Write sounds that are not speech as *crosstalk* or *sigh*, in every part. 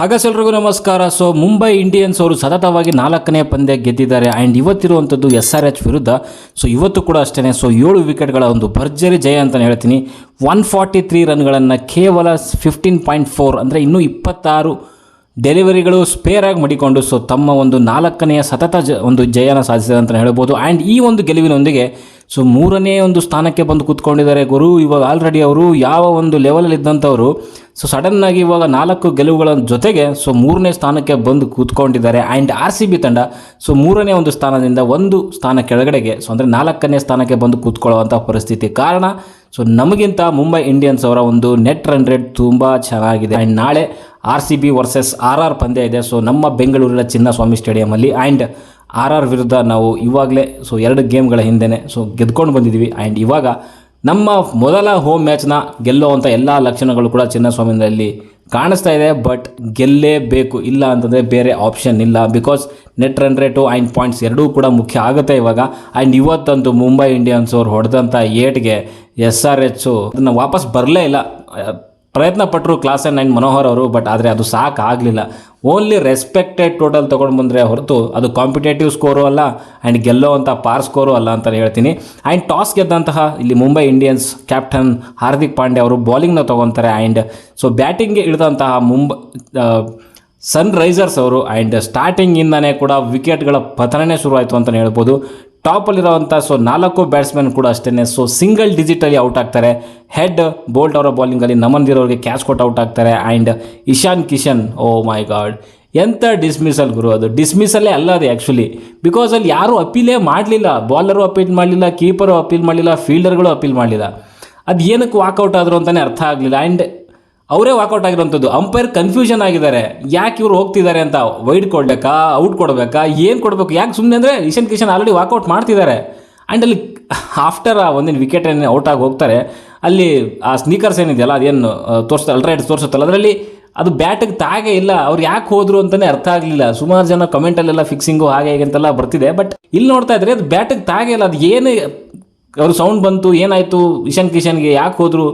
ಹಾಗಸೆಲ್ರಿಗೂ ನಮಸ್ಕಾರ. So Mumbai Indians ಅವರು ಸತತವಾಗಿ ನಾಲ್ಕನೇ ಪಂದ್ಯ ಗೆದ್ದಿದ್ದಾರೆ. ಆ್ಯಂಡ್ ಇವತ್ತಿರುವಂಥದ್ದು ಎಸ್ ಆರ್ ಎಚ್ ವಿರುದ್ಧ. ಸೊ ಇವತ್ತು ಕೂಡ ಅಷ್ಟೇ ಸೊ ಏಳು ವಿಕೆಟ್ಗಳ ಒಂದು ಭರ್ಜರಿ ಜಯ ಅಂತಲೇ ಹೇಳ್ತೀನಿ. ಒನ್ ಫಾರ್ಟಿ ತ್ರೀ ರನ್ಗಳನ್ನು ಕೇವಲ ಫಿಫ್ಟೀನ್ ಪಾಯಿಂಟ್ ಫೋರ್ ಅಂದರೆ ಇನ್ನೂ ಇಪ್ಪತ್ತಾರು ಡೆಲಿವರಿಗಳು ಸ್ಪೇರಾಗಿ ಮಡಿಕೊಂಡು ಸೊ ತಮ್ಮ ಒಂದು ನಾಲ್ಕನೆಯ ಸತತ ಜ ಒಂದು ಜಯನ ಸಾಧಿಸಿದೆ ಅಂತಲೇ ಹೇಳ್ಬೋದು. ಆ್ಯಂಡ್ ಈ ಒಂದು ಗೆಲುವಿನೊಂದಿಗೆ ಸೊ ಮೂರನೇ ಒಂದು ಸ್ಥಾನಕ್ಕೆ ಬಂದು ಕೂತ್ಕೊಂಡಿದ್ದಾರೆ ಗುರು. ಇವಾಗ ಆಲ್ರೆಡಿ ಅವರು ಯಾವ ಒಂದು ಲೆವೆಲಲ್ಲಿ ಇದ್ದಂಥವರು. ಸೊ ಸಡನ್ನಾಗಿ ಇವಾಗ ನಾಲ್ಕು ಗೆಲುವುಗಳ ಜೊತೆಗೆ ಸೊ ಮೂರನೇ ಸ್ಥಾನಕ್ಕೆ ಬಂದು ಕೂತ್ಕೊಂಡಿದ್ದಾರೆ. ಆ್ಯಂಡ್ ಆರ್ ಸಿ ಬಿ ತಂಡ ಸೊ ಮೂರನೇ ಒಂದು ಸ್ಥಾನದಿಂದ ಒಂದು ಸ್ಥಾನ ಕೆಳಗಡೆಗೆ ಸೊ ಅಂದರೆ ನಾಲ್ಕನೇ ಸ್ಥಾನಕ್ಕೆ ಬಂದು ಕೂತ್ಕೊಳ್ಳುವಂಥ ಪರಿಸ್ಥಿತಿ ಕಾರಣ. ಸೊ ನಮಗಿಂತ ಮುಂಬೈ ಇಂಡಿಯನ್ಸ್ ಅವರ ಒಂದು ನೆಟ್ ರನ್ ರೇಟ್ ತುಂಬ ಚೆನ್ನಾಗಿದೆ. ಆ್ಯಂಡ್ ನಾಳೆ R C B versus R R ಪಂದ್ಯ ಇದೆ. ಸೊ ನಮ್ಮ ಬೆಂಗಳೂರಿನ ಚಿನ್ನಸ್ವಾಮಿ ಸ್ಟೇಡಿಯಮಲ್ಲಿ ಆ್ಯಂಡ್ ಆರ್ ಆರ್ ವಿರುದ್ಧ ನಾವು ಇವಾಗಲೇ ಸೊ ಎರಡು ಗೇಮ್ಗಳ ಹಿಂದೆಯೇ ಸೊ ಗೆದ್ಕೊಂಡು ಬಂದಿದ್ದೀವಿ. ಆ್ಯಂಡ್ ಇವಾಗ ನಮ್ಮ ಮೊದಲ ಹೋಮ್ ಮ್ಯಾಚ್ನ ಗೆಲ್ಲುವಂಥ ಎಲ್ಲ ಲಕ್ಷಣಗಳು ಕೂಡ ಚಿನ್ನಸ್ವಾಮಿನಲ್ಲಿ ಕಾಣಿಸ್ತಾ ಇದೆ. ಬಟ್ ಗೆಲ್ಲೇಬೇಕು, ಇಲ್ಲ ಅಂತಂದರೆ ಬೇರೆ ಆಪ್ಷನ್ ಇಲ್ಲ. Because net run rate and points ಎರಡೂ ಕೂಡ ಮುಖ್ಯ ಆಗುತ್ತೆ ಇವಾಗ. ಆ್ಯಂಡ್ ಇವತ್ತಂತೂ ಮುಂಬೈ ಇಂಡಿಯನ್ಸ್ ಅವ್ರು ಹೊಡೆದಂಥ ಏಟ್ಗೆ ಎಸ್ ಆರ್ ಎಚ್ಚು ಅದನ್ನು ವಾಪಸ್ ಬರಲೇ ಇಲ್ಲ. ಪ್ರಯತ್ನ ಪಟ್ಟರು ಕ್ಲಾಸ್ ಆ್ಯಂಡ್ ನೈನ್ ಮನೋಹರ್ ಅವರು ಬಟ್ ಆದರೆ ಅದು ಸಾಕಾಗಲಿಲ್ಲ ಓನ್ಲಿ ರೆಸ್ಪೆಕ್ಟೆಡ್ ಟೋಟಲ್ ತೊಗೊಂಡು ಬಂದರೆ ಹೊರತು ಅದು ಕಾಂಪಿಟೇಟಿವ್ ಸ್ಕೋರು ಅಲ್ಲ ಆ್ಯಂಡ್ ಗೆಲ್ಲೋವಂಥ ಪಾರ್ ಸ್ಕೋರು ಅಲ್ಲ ಅಂತ ಹೇಳ್ತೀನಿ. ಆ್ಯಂಡ್ ಟಾಸ್ ಗೆದ್ದಂತಹ ಇಲ್ಲಿ ಮುಂಬೈ ಇಂಡಿಯನ್ಸ್ ಕ್ಯಾಪ್ಟನ್ ಹಾರ್ದಿಕ್ ಪಾಂಡ್ಯ ಅವರು ಬೌಲಿಂಗ್ನ ತೊಗೊತಾರೆ ಆ್ಯಂಡ್ ಸೊ ಬ್ಯಾಟಿಂಗ್ಗೆ ಇಳಿದಂತಹ ಮುಂಬೈ ಸನ್ ರೈಸರ್ಸ್ ಅವರು ಆ್ಯಂಡ್ ಸ್ಟಾರ್ಟಿಂಗಿಂದನೇ ಕೂಡ ವಿಕೆಟ್ಗಳ ಪತನನೇ ಶುರುವಾಯಿತು ಅಂತಲೇ ಹೇಳ್ಬೋದು. ಟಾಪಲ್ಲಿರುವಂಥ ಸೊ ನಾಲ್ಕು ಬ್ಯಾಟ್ಸ್ಮನ್ ಕೂಡ ಅಷ್ಟೇ ಸೊ ಸಿಂಗಲ್ ಡಿಜಿಟಲಿ ಔಟ್ ಆಗ್ತಾರೆ. ಹೆಡ್ ಬೋಲ್ಟ್ ಅವರ ಬೌಲಿಂಗಲ್ಲಿ ಅವರಿಗೆ ಕ್ಯಾಚ್ ಕೊಟ್ಟು ಔಟ್ ಆಗ್ತಾರೆ. And Ishan Kishan, oh my god. ಎಂಥ ಡಿಸ್ಮಿಸಲ್ ಗುರು ಅದು. ಡಿಸ್ಮಿಸಲ್ಲೇ ಅಲ್ಲ ಅದು ಆ್ಯಕ್ಚುಲಿ ಬಿಕಾಸ್ ಅಲ್ಲಿ ಯಾರೂ ಅಪೀಲೇ ಮಾಡಲಿಲ್ಲ. ಬಾಲರು ಅಪೀಲ್ ಮಾಡಲಿಲ್ಲ, ಕೀಪರು ಅಪೀಲ್ ಮಾಡಲಿಲ್ಲ, ಫೀಲ್ಡರ್ಗಳು ಅಪೀಲ್ ಮಾಡಲಿಲ್ಲ. ಅದು ಏನಕ್ಕೆ ವಾಕೌಟ್ ಆದರು ಅಂತಲೇ ಅರ್ಥ ಆಗಲಿಲ್ಲ. ಆ್ಯಂಡ್ ಅವರೇ ವಾಕೌಟ್ ಆಗಿರೋಂಥದ್ದು. ಅಂಪೈರ್ ಕನ್ಫ್ಯೂಷನ್ ಆಗಿದ್ದಾರೆ. ಯಾಕೆ ಇವರು ಹೋಗ್ತಿದ್ದಾರೆ ಅಂತ ವೈಡ್ ಕೊಡಬೇಕಾ ಔಟ್ ಕೊಡಬೇಕಾ, ಏನು ಕೊಡಬೇಕು? ಯಾಕೆ ಸುಮ್ಮನೆ ಅಂದರೆ ಇಶನ್ ಕಿಶನ್ ಆಲ್ರೆಡಿ ವಾಕೌಟ್ ಮಾಡ್ತಿದ್ದಾರೆ. ಆ್ಯಂಡ್ ಅಲ್ಲಿ ಆಫ್ಟರ್ ಆ ಒಂದಿನ ವಿಕೆಟ್ ಏನು ಔಟ್ ಆಗಿ ಹೋಗ್ತಾರೆ, ಅಲ್ಲಿ ಆ ಸ್ನೀಕರ್ಸ್ ಏನಿದೆಯಲ್ಲ, ಅದೇನು ತೋರಿಸ್ತಾ ಅಲ್ಟ್ರೈಡ್ ತೋರಿಸುತ್ತಲ್ಲ, ಅದರಲ್ಲಿ ಅದು ಬ್ಯಾಟಿಗೆ ತಾಗೆ ಇಲ್ಲ. ಅವ್ರು ಯಾಕೆ ಹೋದ್ರು ಅಂತಲೇ ಅರ್ಥ ಆಗಲಿಲ್ಲ. ಸುಮಾರು ಜನ ಕಮೆಂಟಲ್ಲೆಲ್ಲ ಫಿಕ್ಸಿಂಗು ಹಾಗೆ ಹೇಗೆ ಅಂತೆಲ್ಲ ಬರ್ತಿದೆ. ಬಟ್ ಇಲ್ಲಿ ನೋಡ್ತಾ ಇದ್ರೆ ಅದು ಬ್ಯಾಟಿಗೆ ತಾಗೆ ಇಲ್ಲ. ಅದು ಏನು, ಅವರು ಸೌಂಡ್ ಬಂತು, ಏನಾಯಿತು ಇಶಾನ್ ಕಿಶನ್ಗೆ ಯಾಕೆ ಹೋದ್ರು?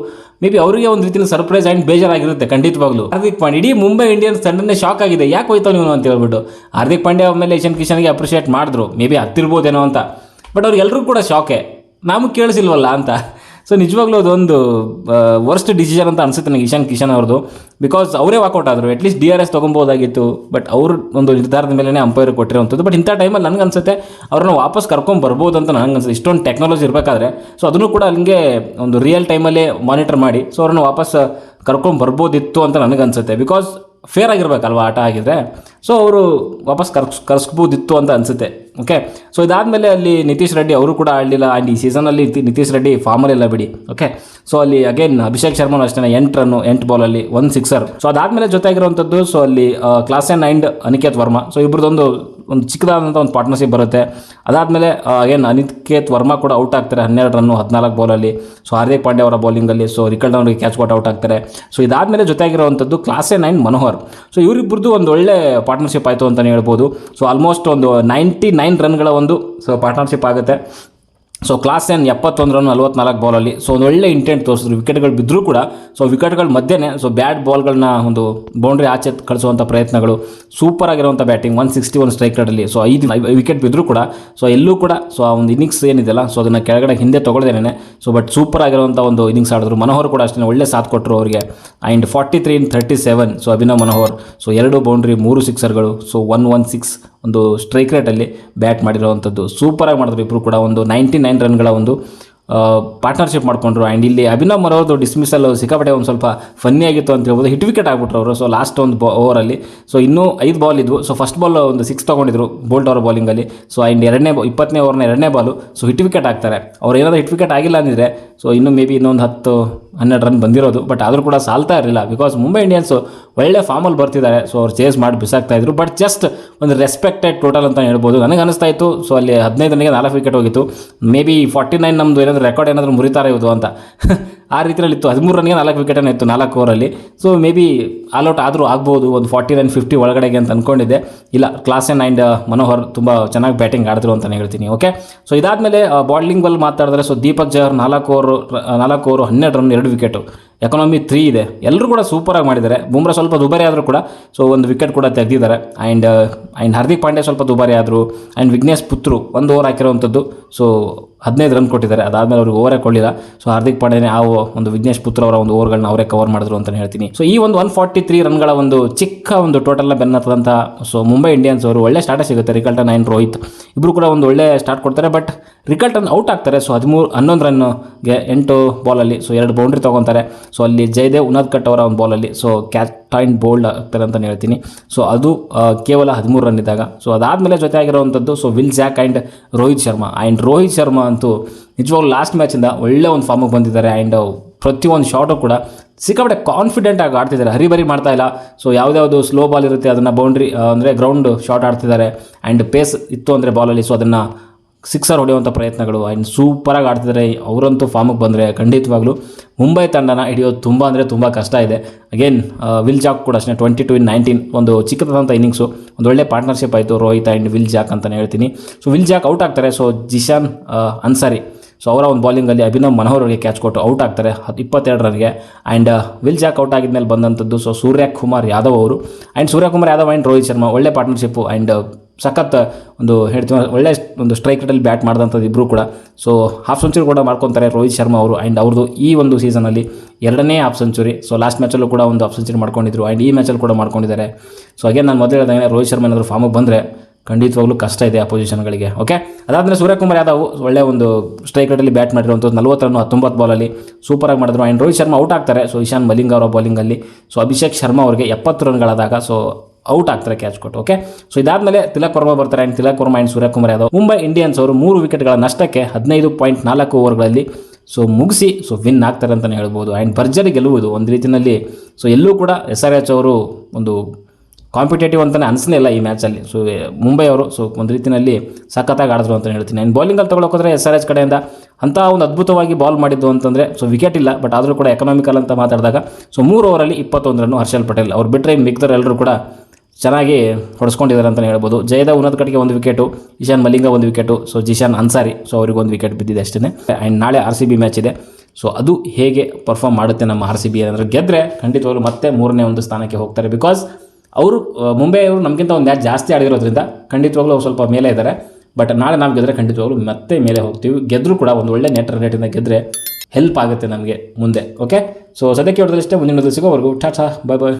ಮೇ ಬಿ ಅವರಿಗೆ ಒಂದು ರೀತಿಯ ಸರ್ಪ್ರೈಸ್ ಆ್ಯಂಡ್ ಬೇಜಾರಾಗಿರುತ್ತೆ, ಖಂಡಿತವಾಗ್ಲೂ. ಹಾರ್ದಿಕ್ ಪಾಂಡ್ಯ ಇಡೀ ಮುಂಬೈ ಇಂಡಿಯನ್ಸ್ ತಂಡನೇ ಶಾಕ್ ಆಗಿದೆ. ಯಾಕೆ ಹೋಯ್ತಾವ ನೀವು ಅಂತ ಹೇಳ್ಬಿಟ್ಟು. ಹಾರ್ದಿಕ್ ಪಾಂಡ್ಯ ಆಮೇಲೆ ಇಶಾನ್ ಕಿಶನ್ಗೆ ಅಪ್ರಿಷಿಯೇಟ್ ಮಾಡಿದ್ರು. ಮೇ ಬಿ ಹತ್ತಿರ್ಬೋದೇನೋ ಅಂತ. ಬಟ್ ಅವ್ರಿಗೆಲ್ಲರೂ ಕೂಡ ಶಾಕೆ ನಮಗೆ ಕೇಳಿಸಿಲ್ವಲ್ಲ ಅಂತ. ಸೊ ನಿಜವಾಗ್ಲೂ ಅದೊಂದು ವರ್ಸ್ಟ್ ಡಿಸಿಷನ್ ಅಂತ ಅನ್ಸುತ್ತೆ ನನಗೆ ಇಶಾನ್ ಕಿಶನ್ ಅವ್ರದ್ದು. ಬಿಕಾಸ್ ಅವರೇ ವಾಕೌಟ್ ಆದರು. At least D R S ತೊಗೊಬೋದಾಗಿತ್ತು. But ಅವರು ಒಂದು ನಿರ್ಧಾರದ ಮೇಲೆ ಅಂಪೈರ್ ಕೊಟ್ಟಿರೋವಂಥದ್ದು. ಬಟ್ ಇಂಥ ಟೈಮಲ್ಲಿ ನನಗೆ ಅನ್ಸುತ್ತೆ ಅವ್ರನ್ನ ವಾಪಸ್ ಕರ್ಕೊಂಡು ಬರ್ಬೋದು ಅಂತ ನನಗೆ ಅನ್ಸುತ್ತೆ. ಇಷ್ಟೊಂದು ಟೆಕ್ನಾಲಜಿ ಇರಬೇಕಾದ್ರೆ. ಸೊ ಅದನ್ನು ಕೂಡ ಅಲ್ಲಿಗೆ ಒಂದು ರಿಯಲ್ ಟೈಮಲ್ಲೇ ಮಾನಿಟರ್ ಮಾಡಿ. ಸೊ ಅವ್ರನ್ನ ವಾಪಸ್ ಕರ್ಕೊಂಡು ಬರ್ಬೋದಿತ್ತು ಅಂತ ನನಗೆ ಅನ್ಸುತ್ತೆ. ಬಿಕಾಸ್ ಫೇರ್ ಆಗಿರ್ಬೇಕಲ್ವ ಆಟ ಆಗಿದ್ರೆ. ಸೊ ಅವರು ವಾಪಸ್ ಕರ್ಸ್, ಕರ್ಸ್ಬೋದಿತ್ತು ಅಂತ ಅನಿಸುತ್ತೆ. ಓಕೆ ಸೊ ಇದಾದಮೇಲೆ ಅಲ್ಲಿ ನಿತೀಶ್ ರೆಡ್ಡಿ ಅವರು ಕೂಡ ಆಡಲಿಲ್ಲ. ಆ್ಯಂಡ್ ಈ ಸೀಸನಲ್ಲಿ ನಿತೀಶ್ ರೆಡ್ಡಿ ಫಾರ್ಮಲ್ಲಿಲ್ಲ ಬಿಡಿ. ಓಕೆ ಸೊ ಅಲ್ಲಿ ಅಗೇನ್ ಅಭಿಷೇಕ್ ಶರ್ಮನು ಅಷ್ಟೇ ಎಂಟು ರನ್ನು ಎಂಟು ಬಾಲಲ್ಲಿ ಒನ್ ಸಿಕ್ಸರ್ ಸೊ ಅದಾದಮೇಲೆ ಜೊತೆಗಿರುವಂಥದ್ದು ಸೊ ಅಲ್ಲಿ Klaasen and and Aniket Varma so ಇಬ್ಬರದೊಂದು ಒಂದು ಚಿಕ್ಕದಾದಂಥ ಒಂದು ಪಾರ್ಟ್ನರ್ಶಿಪ್ ಬರುತ್ತೆ. ಅದಾದಮೇಲೆ ಏನು ಅನಿಕೇತ್ ವರ್ಮಾ ಕೂಡ ಔಟ್ ಆಗ್ತಾರೆ ಹನ್ನೆರಡು ರನ್ನು ಹದಿನಾಲ್ಕು ಬಾಲಲ್ಲಿ ಸೊ ಹಾರ್ದಿಕ್ ಪಾಂಡ್ಯ ಅವರ ಬೌಲಿಂಗಲ್ಲಿ ಸೊ ರಿಕಲ್ ಅವರಿಗೆ ಕ್ಯಾಚ್ ಕೊಟ್ಟು ಔಟ್ ಆಗ್ತಾರೆ. ಸೊ ಇದಾದಮೇಲೆ ಜೊತೆಗಿರುವಂಥದ್ದು ಕ್ಲಾಸೆ ನೈನ್ ಮನೋಹರ್. ಸೊ ಇವರಿಬ್ಬರದ್ದು ಒಂದು ಒಳ್ಳೆ ಪಾರ್ಟ್ನರ್ಶಿಪ್ ಆಯಿತು ಅಂತಲೇ ಹೇಳ್ಬೋದು. ಸೊ ಆಲ್ಮೋಸ್ಟ್ ಒಂದು ನೈಂಟಿ ನೈನ್ ರನ್ಗಳ ಒಂದು ಸೊ ಪಾರ್ಟ್ನರ್ಶಿಪ್ ಆಗುತ್ತೆ. ಸೊ ಕ್ಲಾಸ್ ಎನ್ ಎಪ್ಪತ್ತೊಂದು ರನ್ ನಲ್ವತ್ನಾಲ್ಕು ಬಾಲಲ್ಲಿ ಸೊ ಒಂದು ಒಳ್ಳೆ ಇಂಟೆಂಟ್ ತೋರಿಸಿದ್ರು. ವಿಕೆಟ್ಗಳು ಬಿದ್ದರೂ ಕೂಡ ಸೊ ವಿಕೆಟ್ಗಳ ಮಧ್ಯೆ ಸೊ ಬ್ಯಾಟ್ ಬಾಲ್ಗಳನ್ನ ಒಂದು ಬೌಂಡ್ರಿ ಆಚೆ ಕಳಿಸುವಂಥ ಪ್ರಯತ್ನಗಳು. ಸೂಪರ್ ಆಗಿರುವಂಥ batting one sixty one strike ರೇಟಲ್ಲಿ ಸೊ ಐದು ವಿಕೆಟ್ ಬಿದ್ದರೂ ಕೂಡ ಸೊ ಎಲ್ಲೂ ಕೂಡ ಸೊ ಆ ಒಂದು ಇನ್ನಿಂಗ್ಸ್ ಏನಿದೆಯಲ್ಲ ಸೊ ಅದನ್ನು ಕೆಳಗಡೆ ಹಿಂದೆ ತೊಗೊಳ್ದೇನೆ. ಸೊ ಬಟ್ ಸೂಪರ್ ಆಗಿರುವಂಥ ಒಂದು ಇನ್ನಿಂಗ್ಸ್ ಆಡಿದ್ರು. ಮನೋಹರ್ ಕೂಡ ಅಷ್ಟೇ ಒಳ್ಳೆ ಸಾಥ್ ಕೊಟ್ಟರು ಅವರಿಗೆ. And forty three in thirty seven so Abhinav Manohar. So ಎರಡು ಬೌಂಡ್ರಿ ಮೂರು ಸಿಕ್ಸರ್ಗಳು ಸೊ ಒನ್ ಒನ್ ಸಿಕ್ಸ್ ಒಂದು ಸ್ಟ್ರೈಕ್ ರೇಟಲ್ಲಿ ಬ್ಯಾಟ್ ಮಾಡಿರೋವಂಥದ್ದು. ಸೂಪರಾಗಿ ಮಾಡಿದ್ರು ಇಬ್ಬರು ಕೂಡ. ಒಂದು ನೈಂಟಿ ನೈನ್ ರನ್ಗಳ ಒಂದು ಪಾರ್ಟ್ನರ್ಶಿಪ್ ಮಾಡ್ಕೊಂಡ್ರು. ಆ್ಯಂಡ್ ಇಲ್ಲಿ ಅಭಿನವ್ ಮರವ್ರದ್ದು ಡಿಸ್ಮಿಸಲ್ ಸಿಕ್ಕಾಪಟ್ಟೆ ಒಂದು ಸ್ವಲ್ಪ ಫನ್ನಿ ಆಗಿತ್ತು ಅಂತ ಹೇಳ್ಬೋದು. ಹಿಟ್ ವಿಕೆಟ್ ಆಗಿಬಿಟ್ರು ಅವರು. ಸೊ ಲಾಸ್ಟ್ ಒಂದು ಬಾ ಓವರಲ್ಲಿ ಸೊ ಇನ್ನೂ ಐದು ಬಾಲ್ ಇದ್ವು. ಸೊ ಫಸ್ಟ್ ಬಾಲ್ ಒಂದು ಸಿಕ್ಸ್ ತೊಗೊಂಡಿದ್ರು ಬೋಲ್ಡ್ ಅವರ ಬಾಲಿಂಗಲ್ಲಿ ಸೊ ಆ್ಯಂಡ್ ಎರಡನೇ ಇಪ್ಪತ್ತನೇ ಓವರ್ನ ಎರಡನೇ ಬಾಲು ಸೊ ಹಿಟ್ ವಿಕೆಟ್ ಆಗ್ತಾರೆ ಅವ್ರು ಏನಾದರೂ ಹಿಟ್ ವಿಕೆಟ್ ಆಗಿಲ್ಲ ಅಂದಿದ್ರೆ ಸೊ ಇನ್ನೂ ಮೇ ಬಿ ಇನ್ನೊಂದು ಹತ್ತು, ಹನ್ನೆರಡು ರನ್ ಬಂದಿರೋದು. ಬಟ್ ಆದರೂ ಕೂಡ ಸಾಲ್ತಾ ಇರಲಿಲ್ಲ. ಬಿಕಾಸ್ ಮುಂಬೈ ಇಂಡಿಯನ್ಸು ಒಳ್ಳೆ ಫಾರ್ಮಲ್ಲಿ ಬರ್ತಿದ್ದಾರೆ. ಸೊ ಅವ್ರು ಚೇಸ್ ಮಾಡಿ ಬಿಸಾಕ್ತಾ ಇದ್ರು. ಬಟ್ ಜಸ್ಟ್ ಒಂದು ರೆಸ್ಪೆಕ್ಟೆಡ್ ಟೋಟಲ್ ಅಂತ ಹೇಳ್ಬೋದು. ನನಗೆ ಅನಿಸ್ತಾ ಇತ್ತು. ಸೊ ಅಲ್ಲಿ ಹದಿನೈದು ರನ್ಗೆ ನಾಲ್ಕು ವಿಕೆಟ್ ಹೋಗಿತ್ತು. ಮೇ ಬಿ ಫಾರ್ಟಿ ನೈನ್ ನಮ್ಮದು ಏನಾದರೂ ರೆಕಾರ್ಡ್ ಏನಾದರೂ ಮುರಿತಾರೆ ಇವುದು ಅಂತ. *laughs* ಆ ರೀತಿಯಲ್ಲಿ ಇತ್ತು. ಹದಿಮೂರು ರನ್ಗೆ ನಾಲ್ಕು ವಿಕೆಟನ್ನು ಇತ್ತು ನಾಲ್ಕು ಓವರಲ್ಲಿ so may be all out ಆದರೂ ಆಗ್ಬೋದು. ಒಂದು ಫಾರ್ಟಿ ನೈನ್ ಫಿಫ್ಟಿ ಒಳಗಡೆಗೆ ಅಂತ ಅಂದ್ಕೊಂಡಿದ್ದೆ ಇಲ್ಲ ಕ್ಲಾಸ್ ಎನ್ ಆ್ಯಂಡ್ ಮನೋಹರ್ ತುಂಬ ಚೆನ್ನಾಗಿ ಬ್ಯಾಟಿಂಗ್ ಆಡಿದ್ರು ಅಂತಲೇ ಹೇಳ್ತೀನಿ. ಓಕೆ ಸೊ ಇದಾದಮೇಲೆ ಬಾಲಿಂಗ್ ಬಲ್ ಮಾತಾಡಿದ್ರೆ ಸೊ ದೀಪಕ್ ಜಹರ್ ನಾಲ್ಕು ಓವರ್ ನಾಲ್ಕು ಓವರು ಹನ್ನೆರಡು ರನ್ ಎರಡು ವಿಕೆಟು ಎಕಾನಮಿ ತ್ರೀ ಇದೆ. ಎಲ್ಲರೂ ಕೂಡ ಸೂಪರಾಗಿ ಮಾಡಿದ್ದಾರೆ. ಬುಮ್ರಾ ಸ್ವಲ್ಪ ದುಬಾರಿ ಆದರೂ ಕೂಡ ಸೊ ಒಂದು ವಿಕೆಟ್ ಕೂಡ ತೆಗೆದಿದ್ದಾರೆ. ಆ್ಯಂಡ್ ಆ್ಯಂಡ್ ಹಾರ್ದಿಕ್ ಪಾಂಡ್ಯ ಸ್ವಲ್ಪ ದುಬಾರಿ ಆದರು. ಆ್ಯಂಡ್ ವಿಘ್ನೇಶ್ ಪುತ್ರು, ಒಂದು ಓವರ್ ಹಾಕಿರುವಂಥದ್ದು ಸೊ ಹದಿನೈದು ರನ್ ಕೊಟ್ಟಿದ್ದಾರೆ. ಅದಾದಮೇಲೆ ಅವ್ರಿಗೆ ಓವರೇ ಕೊಡಲಿಲ್ಲ ಸೊ ಹಾರ್ದಿಕ್ ಪಾಂಡ್ಯನೇ ಆ ಒಂದು ವಿಘ್ನೇಶ್ ಪುತ್ರ ಅವರ ಒಂದು ಓವರ್ಗಳನ್ನ ಅವರೇ ಕವರ್ ಮಾಡಿದ್ರು ಅಂತ ಹೇಳ್ತೀನಿ. ಸೊ ಈ ಒಂದು ಒನ್ ಫಾರ್ಟಿ ತ್ರೀ ರನ್ಗಳ ಒಂದು ಚಿಕ್ಕ ಒಂದು ಟೋಟಲ್ನ ಬೆನ್ನತ್ತದಂಥ ಸೊ ಮುಂಬೈ ಇಂಡಿಯನ್ಸ್ ಅವರು ಒಳ್ಳೆ ಸ್ಟಾರ್ಟೇ ಸಿಗುತ್ತೆ. ರಿಕಲ್ಟನ್ ಆ್ಯಂಡ್ ರೋಹಿತ್ ಇಬ್ಬರು ಕೂಡ ಒಂದು ಒಳ್ಳೆ ಸ್ಟಾರ್ಟ್ ಕೊಡ್ತಾರೆ. ಬಟ್ ರಿಕಲ್ಟನ್ ಔಟ್ ಆಗ್ತಾರೆ. ಸೊ ಹದಿಮೂರು, ಹನ್ನೊಂದು ರನ್ಗೆ ಎಂಟು ಬಾಲಲ್ಲಿ ಸೊ ಎರಡು ಬೌಂಡ್ರಿ ತೊಗೊತಾರೆ. ಸೊ ಅಲ್ಲಿ ಜಯದೇವ್ ಉನಾದ್ಕಟ್ ಅವರ ಒಂದು ಬಾಲಲ್ಲಿ ಸೊ ಕ್ಯಾಚ್ ಟೈನ್ ಬೋಲ್ಡ್ ಆಗ್ತಾರೆ ಅಂತಲೇ ಹೇಳ್ತೀನಿ. ಸೊ ಅದು ಕೇವಲ ಹದಿಮೂರು ರನ್ ಇದ್ದಾಗ. ಸೊ ಅದಾದಮೇಲೆ ಜೊತೆ ಆಗಿರುವಂಥದ್ದು so Will Jacks and Rohit Sharma and Rohit Sharma ಅಂತೂ ನಿಜವಾಗ್ಲೂ ಲಾಸ್ಟ್ ಮ್ಯಾಚಿಂದ ಒಳ್ಳೆ ಒಂದು ಫಾರ್ಮಿಗೆ ಬಂದಿದ್ದಾರೆ. ಆ್ಯಂಡ್ ಪ್ರತಿಯೊಂದು ಶಾಟು ಕೂಡ ಸಿಕ್ಕಾಪಟ್ಟೆ ಕಾನ್ಫಿಡೆಂಟ್ ಆಗಿ ಆಡ್ತಿದ್ದಾರೆ. ಹರಿಬರಿ ಮಾಡ್ತಾ ಇಲ್ಲ. ಸೊ ಯಾವುದ್ಯಾವುದು ಸ್ಲೋ ಬಾಲ್ ಇರುತ್ತೆ, ಅದನ್ನು ಬೌಂಡ್ರಿ ಅಂದರೆ ಗ್ರೌಂಡ್ ಶಾಟ್ ಆಡ್ತಿದ್ದಾರೆ. ಆ್ಯಂಡ್ ಪೇಸ್ ಇತ್ತು ಅಂದರೆ ಬಾಲಲ್ಲಿ ಸೊ ಅದನ್ನು ಸಿಕ್ಸರ್ ಹೊಡೆಯುವಂಥ ಪ್ರಯತ್ನಗಳು. ಆ್ಯಂಡ್ ಸೂಪರಾಗಿ ಆಡ್ತಿದ್ದಾರೆ ಅವರಂತೂ ಫಾರ್ಮಿಗೆ ಬಂದರೆ ಖಂಡಿತವಾಗ್ಲೂ ಮುಂಬೈ ತಂಡನ ಹಿಡಿಯೋದು ತುಂಬ ಅಂದರೆ ತುಂಬ ಕಷ್ಟ ಇದೆ. ಅಗೇನ್ ವಿಲ್ ಜಾಕ್ ಕೂಡ ಅಷ್ಟೇ ಟ್ವೆಂಟಿ ಟು ಇನ್ ನೈನ್ಟೀನ್ ಒಂದು ಚಿಕ್ಕದಾದಂಥ ಇನ್ನಿಂಗ್ಸು ಒಂದು ಒಳ್ಳೆ ಪಾರ್ಟ್ನರ್ಶಿಪ್ ಆಯಿತು ರೋಹಿತ್ ಆ್ಯಂಡ್ ವಿಲ್ ಜಾಕ್ ಅಂತಲೇ ಹೇಳ್ತೀನಿ. ಸೊ ವಿಲ್ ಜಾಕ್ ಔಟ್ ಆಗ್ತಾರೆ. ಸೊ ಜಿಶಾನ್ ಅನ್ಸಾರಿ ಸೊ ಅವರ ಒಂದು ಬಾಲಿಂಗಲ್ಲಿ ಅಭಿನವ್ ಮನೋಹರ್ ಅವರಿಗೆ ಕ್ಯಾಚ್ ಕೊಟ್ಟು ಔಟ್ ಆಗ್ತಾರೆ ಹತ್ತು ಇಪ್ಪತ್ತೆರಡು ರನ್ಗೆ ಆ್ಯಂಡ್ ವಿಲ್ ಜಾಕ್ ಔಟ್ ಆಗಿದ್ಮೇಲೆ ಬಂದಂಥದ್ದು ಸೊ ಸೂರ್ಯಕುಮಾರ್ ಯಾದವ್ ಅವರು. ಆ್ಯಂಡ್ ಸೂರ್ಯಕುಮಾರ್ ಯಾದವ್ ಆ್ಯಂಡ್ ರೋಹಿತ್ ಶರ್ಮಾ ಒಳ್ಳೆ ಪಾರ್ಟ್ನರ್ಶಿಪ್ಪು ಆ್ಯಂಡ್ ಸಖತ್ ಒಂದು ಹೇಳ್ತೀವಿ ಒಳ್ಳೆ ಒಂದು ಸ್ಟ್ರೈಕ್ ರೇಟಲ್ಲಿ ಬ್ಯಾಟ್ ಮಾಡಿದಂಥದ್ದು ಇಬ್ಬರು ಕೂಡ. ಸೊ ಹಾಫ್ ಸೆಂಚುರಿ ಕೂಡ ಮಾಡ್ಕೊತಾರೆ ರೋಹಿತ್ ಶರ್ಮಾ ಅವರು ಆ್ಯಂಡ್ ಅವ್ರದ್ದು ಈ ಒಂದು ಸೀಸನಲ್ಲಿ ಎರಡನೇ ಹಾಫ್ ಸೆಂಚುರಿ ಸೊ ಲಾಸ್ಟ್ ಮ್ಯಾಚಲ್ಲೂ ಕೂಡ ಒಂದು ಹಾಫ್ ಸೆಂಚುರಿ ಮಾಡ್ಕೊಂಡಿದ್ರು ಆ್ಯಂಡ್ ಈ ಮ್ಯಾಚಲ್ಲಿ ಕೂಡ ಮಾಡ್ಕೊಂಡಿದ್ದಾರೆ. ಸೊ ಅಗೇನ್ ನಾನು ಮೊದಲು ಹೇಳಿದಾಗ ರೋಹಿತ್ ಶರ್ಮಾ ಏನಾದರೂ ಫಾರ್ಮಿಗೆ ಬಂದರೆ ಖಂಡಿತವಾಗ್ಲೂ ಕಷ್ಟ ಇದೆ ಆ ಪೊಸಿಷನ್ಗಳಿಗೆ ಓಕೆ ಅದಾದರೆ ಸೂರ್ಯಕುಮಾರ್ ಯಾದವ್ ಒಳ್ಳೆ ಒಂದು ಸ್ಟ್ರೈಕ್ ರೇಟಲ್ಲಿ ಬ್ಯಾಟ್ ಮಾಡಿರುವಂಥದ್ದು ನಲ್ವತ್ತು ರನ್ ಹತ್ತೊಂಬತ್ತು ಬಾಲಲ್ಲಿ ಸೂಪರಾಗಿ ಮಾಡಿದ್ರು. ಆ್ಯಂಡ್ ರೋಹಿತ್ ಶರ್ಮಾ ಔಟ್ ಆಗ್ತಾರೆ. ಸೊ ಇಶಾನ್ ಮಲಿಂಗ್ ಅವರ ಬೌಲಿಂಗಲ್ಲಿ ಸೊ ಅಭಿಷೇಕ್ ಶರ್ಮಾ ಅವರಿಗೆ ಎಪ್ಪತ್ತು ರನ್ಗಳಾದಾಗ ಸೊ ಔಟ್ ಆಗ್ತಾರೆ ಕ್ಯಾಚ್ ಕೊಟ್ಟು ಓಕೆ ಸೊ ಇದಾದ್ಮೇಲೆ ತಿಲಕ್ ವರ್ಮಾ ಬರ್ತಾರೆ and Tilak Varma and Suryakumar Yadav. Mumbai Indians ಅವರು ಮೂರು ವಿಕೆಟ್ಗಳ ನಷ್ಟಕ್ಕೆ ಹದಿನೈದು ಪಾಯಿಂಟ್ ನಾಲ್ಕು ಓವರ್ಗಳಲ್ಲಿ ಸೊ ಮುಗಿಸಿ ಸೊ ವಿನ್ ಆಗ್ತಾರೆ ಅಂತಲೇ ಹೇಳ್ಬೋದು. ಆ್ಯಂಡ್ ಭರ್ಜರಿ ಗೆಲ್ಲುವುದು ಒಂದು ರೀತಿಯಲ್ಲಿ. ಸೊ ಎಲ್ಲೂ ಕೂಡ ಎಸ್ ಆರ್ ಎಚ್ ಅವರು ಒಂದು ಕಾಂಪಿಟೇಟಿವ್ ಅಂತಲೇ ಅನಿಸಲೇ ಇಲ್ಲ ಈ ಮ್ಯಾಚಲ್ಲಿ ಸೊ ಮುಂಬೈ ಅವರು ಸೊ ಒಂದು ರೀತಿಯಲ್ಲಿ ಸಖತ್ತಾಗಿ ಆಡಿದ್ರು ಅಂತ ಹೇಳ್ತೀನಿ. ಆ್ಯಂಡ್ ಬೌಲಿಂಗಲ್ಲಿ ತೊಗೊಳಕೋದ್ರೆ ಎಸ್ ಆರ್ ಎಚ್ ಕಡೆಯಿಂದ ಅಂಥ ಒಂದು ಅದ್ಭುತವಾಗಿ ಬಾಲ್ ಮಾಡಿದ್ದು ಅಂತಂದರೆ ಸೊ ವಿಕೆಟ್ ಇಲ್ಲ ಬಟ್ ಆದರೂ ಕೂಡ ಎಕನಾಮಿಕಲ್ ಅಂತ ಮಾತಾಡಿದಾಗ ಸೊ ಮೂರು ಓವರಲ್ಲಿ ಇಪ್ಪತ್ತೊಂದರನ್ನು ಹರ್ಷಲ್ ಪಟೇಲ್ ಅವ್ರು ಬಿಟ್ಟರೆ ಇನ್ನು ಎಲ್ಲರೂ ಕೂಡ ಚೆನ್ನಾಗಿ ಹೊಡೆಸ್ಕೊಂಡಿದ್ದಾರೆ ಅಂತಲೇ ಹೇಳ್ಬೋದು. ಜಯದ ಉನ್ನತ ಕಡೆಗೆ ಒಂದು ವಿಕೆಟು ಇಶಾನ್ ಮಲಿಂಗ ಒಂದು wicket so Zeeshan Ansari so ಅವರಿಗೊಂದು ವಿಕೆಟ್ ಬಿದ್ದಿದೆ ಅಷ್ಟೇ ಆ್ಯಂಡ್ ನಾಳೆ ಆರ್ ಸಿ ಬಿ ಮ್ಯಾಚ್ ಇದೆ. ಸೊ ಅದು ಹೇಗೆ ಪರ್ಫಾರ್ಮ್ ಮಾಡುತ್ತೆ ನಮ್ಮ ಆರ್ ಸಿ ಬಿ ಅಂದರೆ ಗೆದ್ದರೆ ಖಂಡಿತವಾಗ್ಲೂ ಮತ್ತೆ ಮೂರನೇ ಒಂದು ಸ್ಥಾನಕ್ಕೆ ಹೋಗ್ತಾರೆ ಬಿಕಾಸ್ ಅವರು ಮುಂಬೈ ಅವರು ನಮಗಿಂತ ಒಂದು ಮ್ಯಾಚ್ ಜಾಸ್ತಿ ಆಡಿರೋದ್ರಿಂದ ಖಂಡಿತವಾಗ್ಲೂ ಅವ್ರು ಸ್ವಲ್ಪ ಮೇಲೆ ಇದ್ದಾರೆ ಬಟ್ ನಾಳೆ ನಾವು ಗೆದ್ರೆ ಖಂಡಿತವಾಗ್ಲೂ ಮತ್ತೆ ಮೇಲೆ ಹೋಗ್ತೀವಿ. ಗೆದ್ದರೂ ಕೂಡ ಒಂದು ಒಳ್ಳೆ ನೆಟ್ ರೇಟಿಂದ ಗೆದ್ದರೆ ಹೆಲ್ಪ್ ಆಗುತ್ತೆ ನಮಗೆ ಮುಂದೆ ಓಕೆ ಸೊ ಸದ್ಯಕ್ಕೆ ಹೊಡೆದಲ್ಲಿಷ್ಟೇ ಮುಂದಿನ ಸಿಗೋವರೆಗೂ ಟಾಟಾ ಬಾಯ್ ಬಾಯ್.